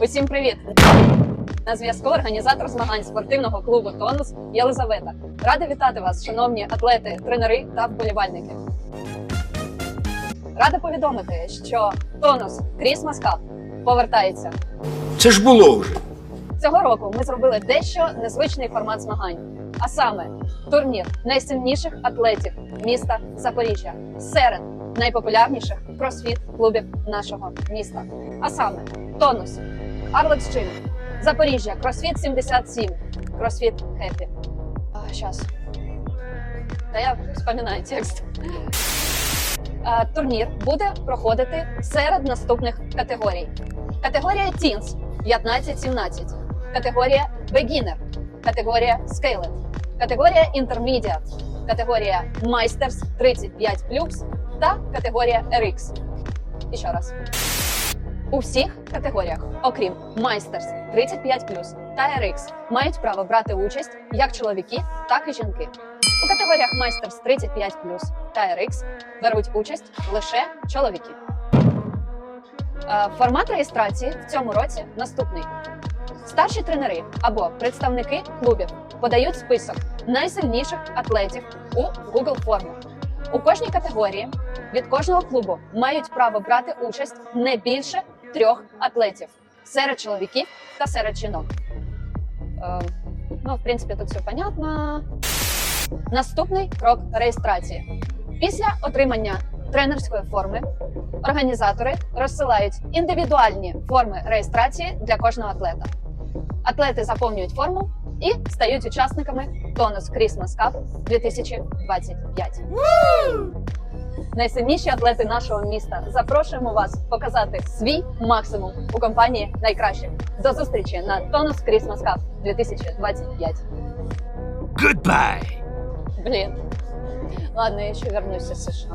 Усім привіт! На зв'язку організатор змагань спортивного клубу Тонус Єлизавета. Рада вітати вас, шановні атлети, тренери та вболівальники. Рада повідомити, що Тонус Крісмас Кап повертається. Це ж було вже. Цього року ми зробили дещо незвичний формат змагань, а саме турнір найсильніших атлетів міста Запоріжжя серед найпопулярніших кросфіт клубів нашого міста. А саме Тонус, Арлекс Джим, Запоріжжя, Кросфіт 77, Кросфіт Хеппі. Щас. Та я вспоминаю текст. Турнір буде проходити серед наступних категорій: категорія Teens 15-17, категорія Beginner, категорія Scaled, категорія Intermediate, категорія Masters 35 та категорія RX. І ще раз. У всіх категоріях, окрім Masters 35 та RX, мають право брати участь як чоловіки, так і жінки. У категоріях Masters 35 та RX беруть участь лише чоловіки. Е, Формат реєстрації в цьому році наступний: старші тренери або представники клубів подають список найсильніших атлетів у Google форму. У кожній категорії від кожного клубу мають право брати участь не більше трьох атлетів серед чоловіків та серед жінок. Е, ну, в принципі, тут все понятно. Наступний крок реєстрації. Після отримання тренерської форми організатори розсилають індивідуальні форми реєстрації для кожного атлета. Атлети заповнюють форму і стають учасниками Тонус Christmas Cup 2025. Найсильніші атлети нашого міста. Запрошуємо вас показати свій максимум у компанії найкраще. До зустрічі на Тонус Christmas Cup 2025. Goodbye! Блин. Ладно, я еще вернусь из США.